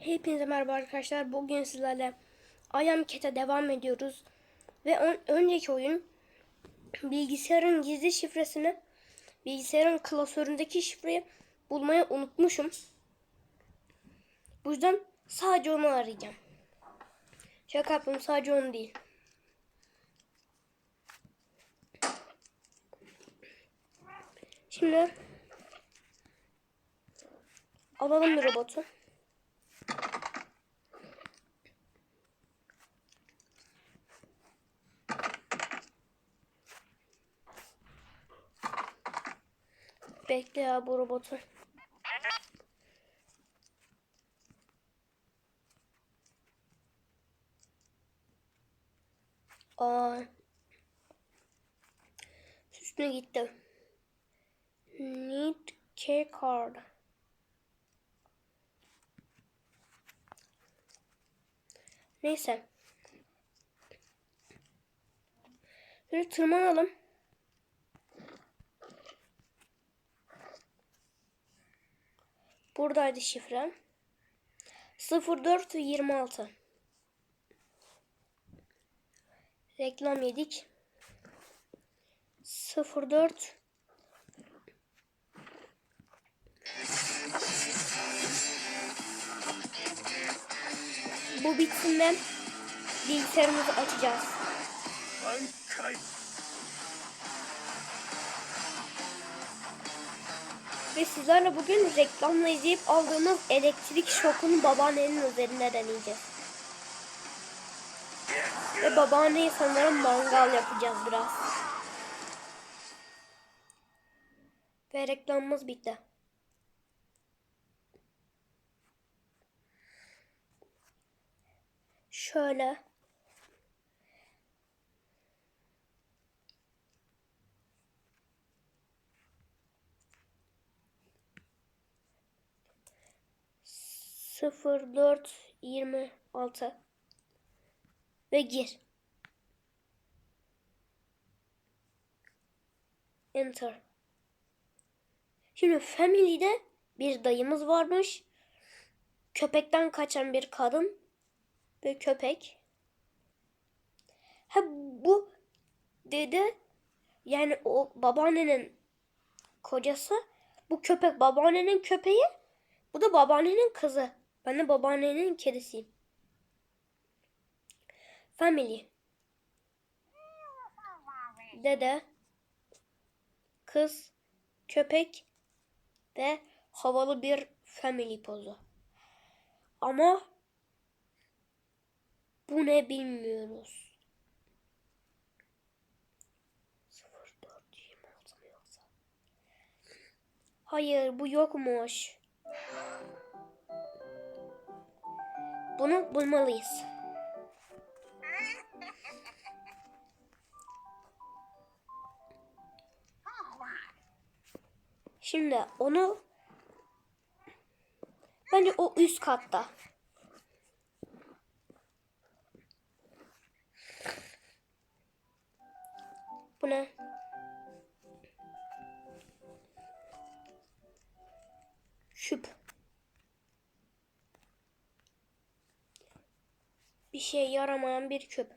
Hepinize merhaba arkadaşlar. Bugün sizlerle Ayam Cat'e devam ediyoruz. Ve ön- önceki oyun bilgisayarın gizli şifresini bilgisayarın klasöründeki şifreyi bulmayı unutmuşum. Bu yüzden sadece onu arayacağım. Şaka yapıyorum sadece onu değil. Şimdi alalım robotu. Bekle ya bu robotu. Aa. Üstüne gitti. Need key card. Neyse. Şöyle tırmanalım. Buradaydı şifrem. 0426. Reklam yedik. 04 Bu bitsin de bilgisayarımızı açacağız. 挽回 Ve sizlerle bugün reklamla izleyip aldığımız elektrik şokunu babaannenin üzerinde deneyeceğiz. Ve babaanneyi sanırım mangal yapacağız biraz. Ve reklamımız bitti. Şöyle. Sıfır dört yirmi altı ve gir. Enter. Şimdi Family'de bir dayımız varmış. Köpekten kaçan bir kadın ve köpek. Ha bu dede yani o babaannenin kocası bu köpek babaannenin köpeği bu da babaannenin kızı. Ben de babaannenin kedisiyim. Family. Dede, kız, köpek ve havalı bir family pozu. Ama bu ne bilmiyoruz. 0426 mı yoksa? Hayır bu yokmuş. Bunu bulmalıyız. Şimdi onu bence o üst katta. Bu ne? Küp. Bir şey yaramayan bir küp.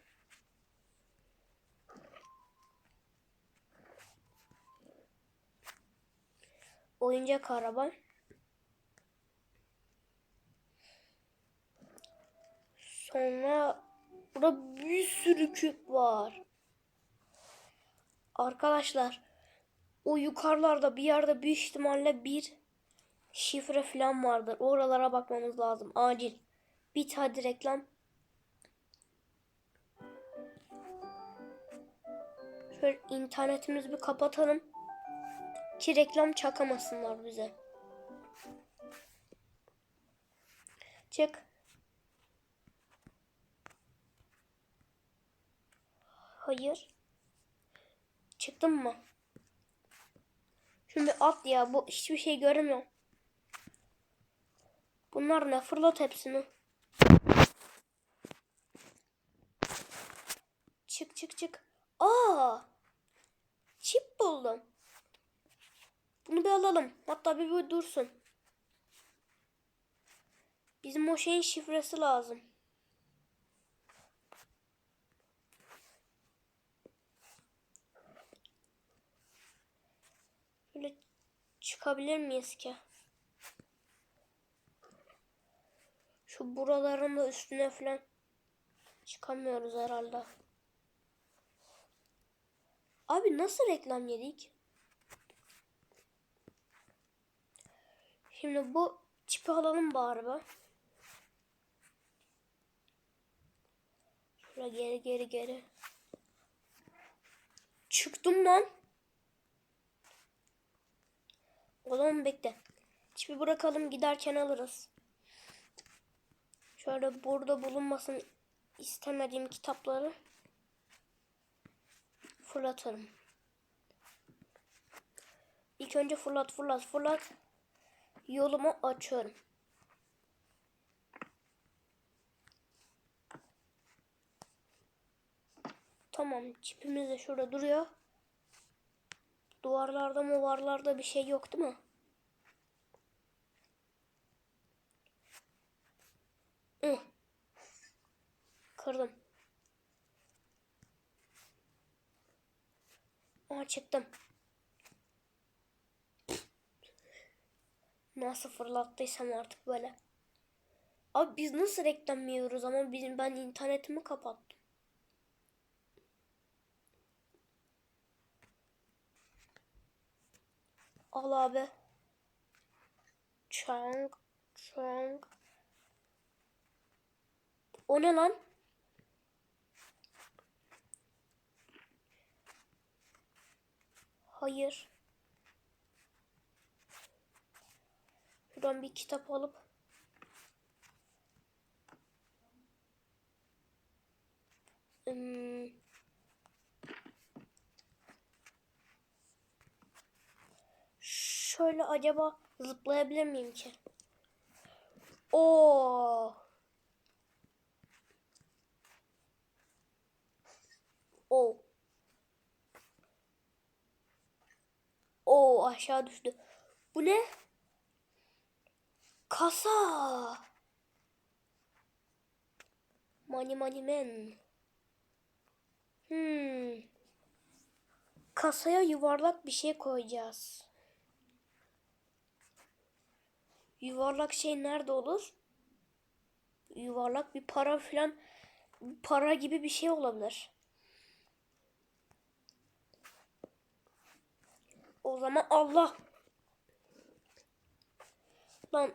Oyuncak araba. Sonra burada bir sürü küp var. Arkadaşlar o yukarılarda bir yerde büyük ihtimalle bir şifre falan vardır. Oralara bakmamız lazım. Acil. Bit hadi reklam. Şöyle internetimizi bir kapatalım. Ki reklam çakamasınlar bize. Çık. Hayır. Çıktın mı? Şimdi at ya. Bu hiçbir şey göremiyorum. Bunlar ne? Fırlat hepsini. Çık çık çık. Aa! Çip buldum. Bunu bir alalım. Hatta bir, bir dursun. Bizim o şeyin şifresi lazım. Böyle çıkabilir miyiz ki? Şu buraların da üstüne falan çıkamıyoruz herhalde. Abi nasıl reklam yedik? Şimdi bu çipi alalım bari be. Şöyle geri geri geri. Çıktım lan. O zaman bekle. Çipi bırakalım giderken alırız. Şöyle burada bulunmasın istemediğim kitapları fırlatırım. İlk önce fırlat fırlat fırlat. Yolumu açıyorum. Tamam çipimiz de şurada duruyor. Duvarlarda mı varlarda bir şey yok değil mi? Hı. Kırdım. Aa çıktım. Nasıl fırlattıysam artık böyle. Abi biz nasıl reklam yiyoruz ama bizim ben internetimi kapattım. Al abi. Çang, çang. O ne lan? Hayır. Şuradan bir kitap alıp Hmm. Şöyle acaba zıplayabilir miyim ki? Oo. Oo. Oo aşağı düştü. Bu ne? Kasa. Money money man. Hmm. Kasaya yuvarlak bir şey koyacağız. Yuvarlak şey nerede olur? Yuvarlak bir para filan para gibi bir şey olabilir. O zaman Allah. Lan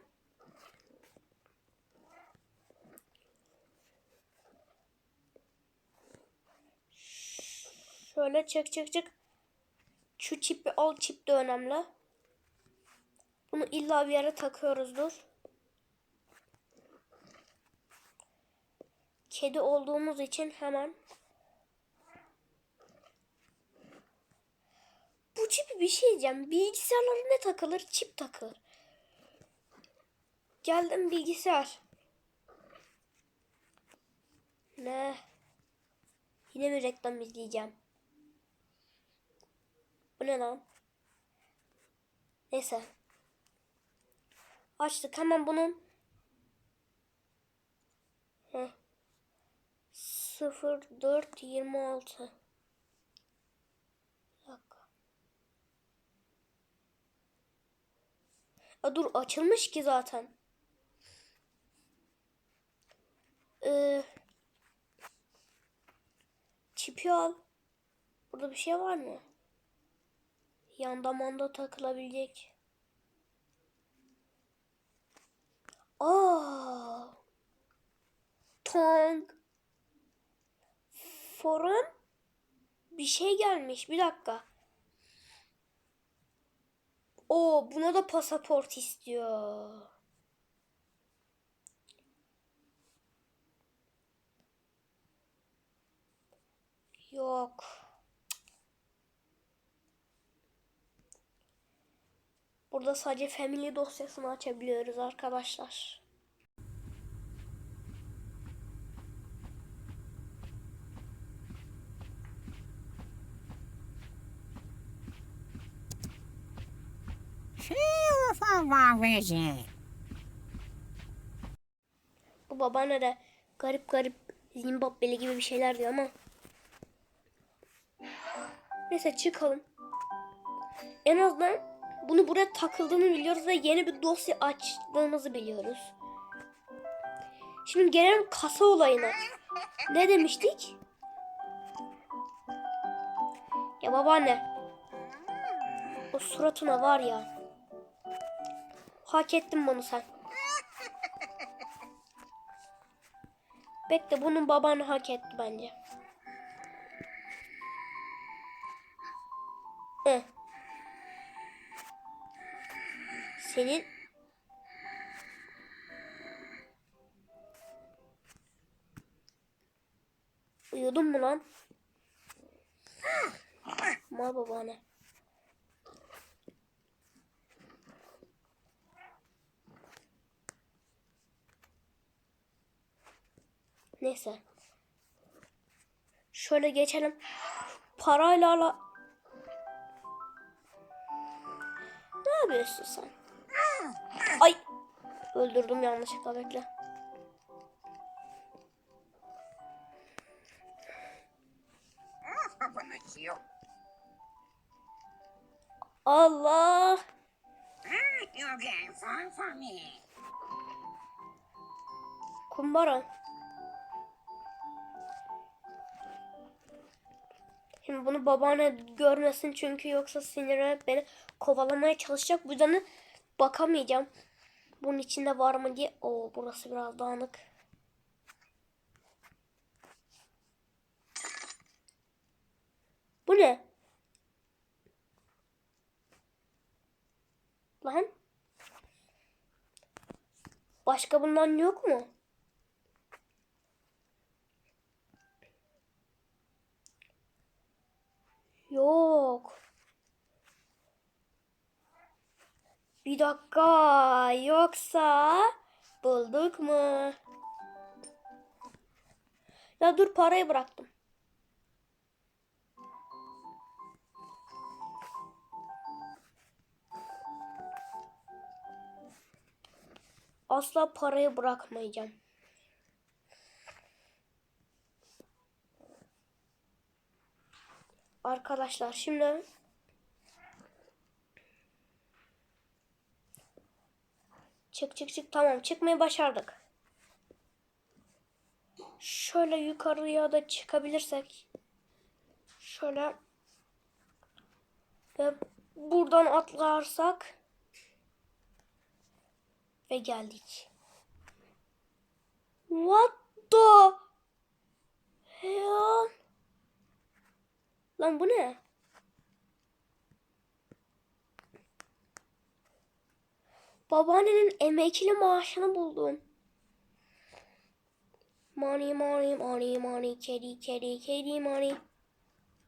Şöyle çık çık çık. Şu çipi al çip de önemli. Bunu illa bir yere takıyoruzdur. Kedi olduğumuz için hemen Bu çipi bir şey diyeceğim. Bilgisayarlara ne takılır? Çip takılır. Geldim bilgisayar. Ne? Yine bir reklam izleyeceğim. Bu ne lan? Neyse. Açtık hemen bunun. Heh. 0426 Bir dakika. Aa, dur açılmış ki zaten. Ee, çipi al. Burada bir şey var mı? Yanda manda takılabilecek. Aa. Tong. Forum. Bir şey gelmiş. Bir dakika. Oo, buna da pasaport istiyor. Yok. Burada sadece family dosyasını açabiliyoruz arkadaşlar. Bu babaanne de garip garip Zimbabweli gibi bir şeyler diyor ama. Neyse çıkalım. En azından bunu buraya takıldığını biliyoruz ve yeni bir dosya açtığımızı biliyoruz. Şimdi gelelim kasa olayına. Ne demiştik? Ya babaanne. O suratına var ya. Hak ettin bunu sen. Bekle bunun babanı hak etti bence. Hı. Senin Uyudun mu lan? Mal babaanne. Neyse. Şöyle geçelim. Parayla ala... Ne yapıyorsun sen? Ay! Öldürdüm yanlışlıkla bekle. Allah! Kumbara. Şimdi bunu babaanne görmesin çünkü yoksa sinirlenip beni kovalamaya çalışacak. Bu yüzden de bakamayacağım. Bunun içinde var mı diye. Oo burası biraz dağınık. Bu ne? Lan? Başka bundan yok mu? Yok. Bir dakika. Yoksa bulduk mu? Ya dur parayı bıraktım. Asla parayı bırakmayacağım. Arkadaşlar şimdi Çık çık çık tamam çıkmayı başardık. Şöyle yukarıya da çıkabilirsek. Şöyle ve buradan atlarsak ve geldik. What the hell? Lan bu ne? Babaannenin emekli maaşını buldum. Money money money money kedi kedi kedi money.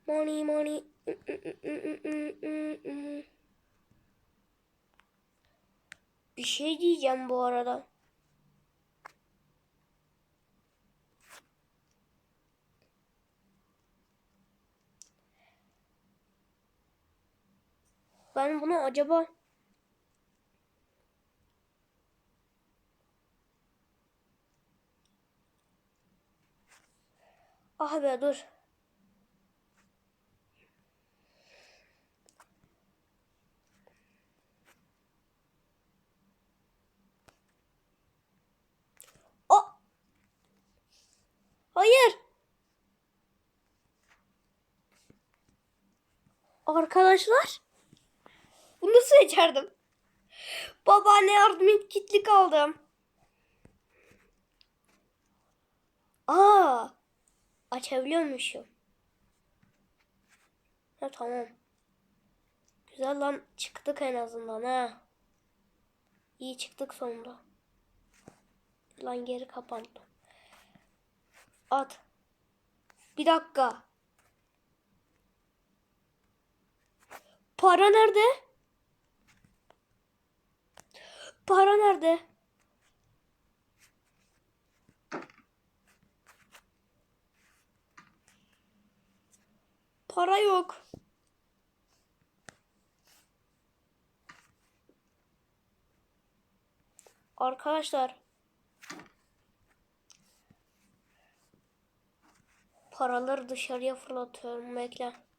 Money money. Bir şey diyeceğim bu arada. Ben bunu acaba Ah be dur. O. Hayır. Arkadaşlar. Bunu nasıl içerdim? Babaanne yardım et kitlik aldım. Aa. Açabiliyormuşum. Ha tamam. Güzel lan çıktık en azından ha. İyi çıktık sonunda. Lan geri kapandı. At. Bir dakika. Para nerede? Para nerede? Para yok. Arkadaşlar. Paraları dışarıya fırlatıyorum. Bekle.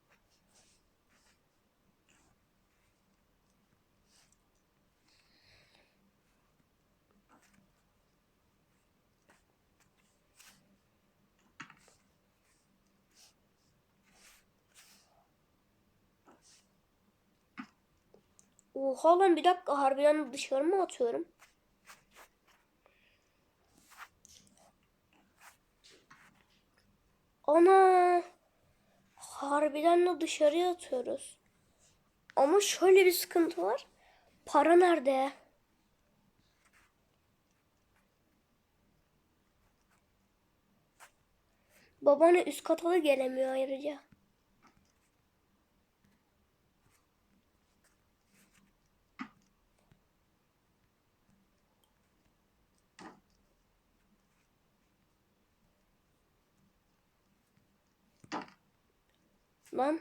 Oha lan bir dakika harbiden dışarı mı atıyorum? Ana harbiden de dışarıya atıyoruz. Ama şöyle bir sıkıntı var. Para nerede? Babana üst kata da gelemiyor ayrıca. Lan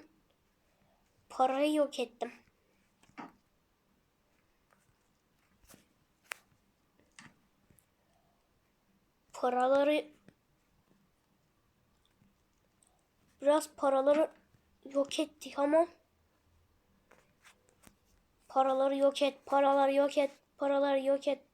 parayı yok ettim. Paraları biraz paraları yok ettik ama paraları yok et, paraları yok et, paraları yok et.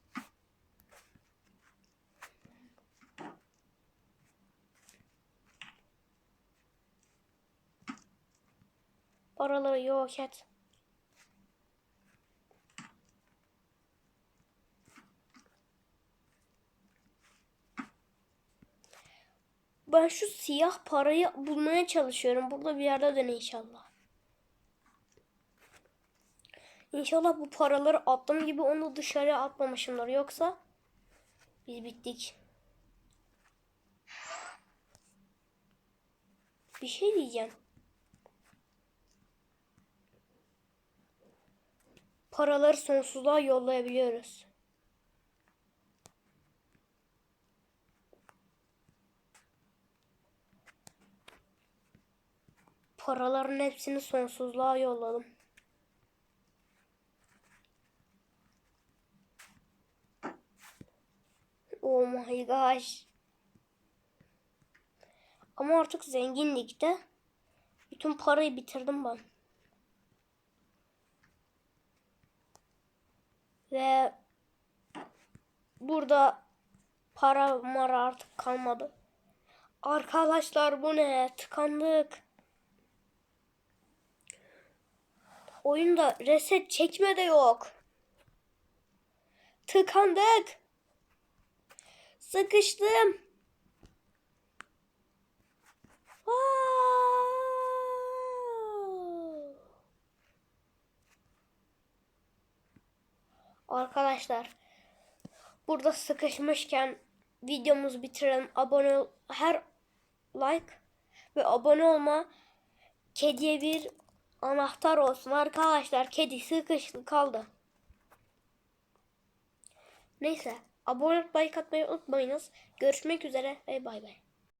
Paraları yok et. Ben şu siyah parayı bulmaya çalışıyorum. Burada bir yerde de inşallah. İnşallah bu paraları attığım gibi onu dışarıya atmamışımdır. Yoksa biz bittik. Bir şey diyeceğim. Paraları sonsuzluğa yollayabiliyoruz. Paraların hepsini sonsuzluğa yolladım. Oh my gosh. Ama artık zenginlikte bütün parayı bitirdim ben. Ve burada para mara artık kalmadı. Arkadaşlar bu ne? Tıkandık. Oyunda reset çekme de yok. Tıkandık. Sıkıştım. Wow. Arkadaşlar burada sıkışmışken videomuzu bitirelim. Abone ol, her like ve abone olma kediye bir anahtar olsun arkadaşlar. Kedi sıkıştı kaldı. Neyse abone like atmayı unutmayınız. Görüşmek üzere ve bay bay.